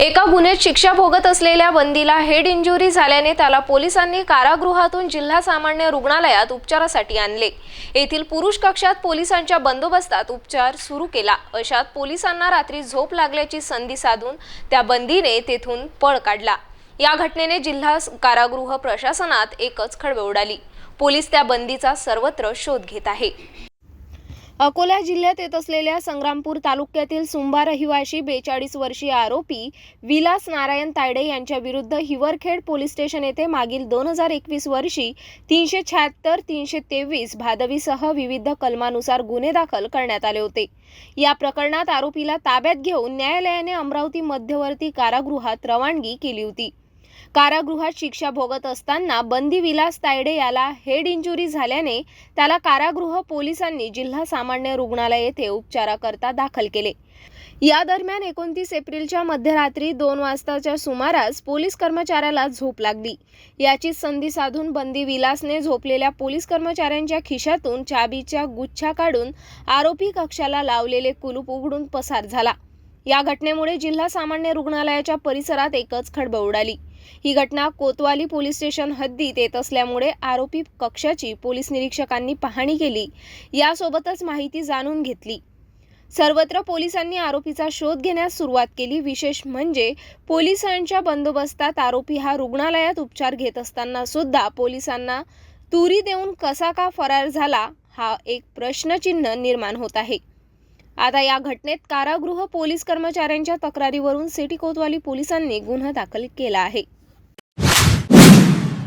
एका गुन्ह्यात शिक्षा भोगत असलेल्या बंदीला हेड इंजुरी झाल्याने त्याला पोलिसांनी कारागृहातून जिल्हा सामान्य रुग्णालयात उपचारासाठी आणले. येथील पुरुष कक्षात पोलिसांच्या बंदोबस्तात उपचार सुरू केला. अशात पोलिसांना रात्री झोप लागल्याची संधी साधून त्या बंदीने तेथून पळ काढला. या घटनेने जिल्हा कारागृह प्रशासनात एकच खळबळ उडाली. पोलीस त्या बंदीचा सर्वत्र शोध घेत आहे. अकोला जिल्ह्यात येत असलेल्या संग्रामपूर तालुक्यातील सुंबा रहिवाशी बेचाळीस वर्षीय आरोपी विलास नारायण तायडे यांच्या विरुद्ध हिवरखेड पोलीस स्टेशन येथे मागील दोन हजार एकवीस वर्षी तीनशे शहात्तर तीनशे तेवीस भादवीसह विविध कलमानुसार गुन्हे दाखल करण्यात आले होते. या प्रकरणात आरोपीला ताब्यात घेऊन न्यायालयाने अमरावती मध्यवर्ती कारागृहात रवानगी केली होती. कारागृहात शिक्षा भोगत असताना बंदी विलास तायडे याला हेड इंजुरी झाल्याने त्याला कारागृह पोलिसांनी जिल्हा सामान्य रुग्णालय येथे उपचाराकरता दाखल केले. या दरम्यान एकोणतीस एप्रिलच्या मध्यरात्री दोन वाजताच्या सुमारास पोलीस कर्मचाऱ्याला झोप लागली. याची संधी साधून बंदी विलासने झोपलेल्या पोलीस कर्मचाऱ्यांच्या खिशातून चाबीच्या गुच्छा काढून आरोपी कक्षाला लावलेले कुलूप उघडून पसार झाला. या घटनेमुळे जिल्हा सामान्य रुग्णालयाच्या परिसरात एकच खळबळ उडाली. ही घटना कोतवाली पोलीस स्टेशन हद्दीत येत असल्यामुळे आरोपी कक्षाची पोलीस निरीक्षकांनी पाहणी केली. यासोबतच माहिती जाणून घेतली. सर्वत्र पोलिसांनी आरोपीचा शोध घेण्यास सुरुवात केली. विशेष म्हणजे पोलिसांच्या बंदोबस्तात आरोपी हा रुग्णालयात उपचार घेत असताना सुद्धा पोलिसांना तुरी देऊन कसा का फरार झाला हा एक प्रश्नचिन्ह निर्माण होत आहे. आता या घटनेत कारागृह पोलीस कर्मचाऱ्यांच्या तक्रारीवरून सिटी कोतवाली पोलिसांनी गुन्हा दाखल केला आहे.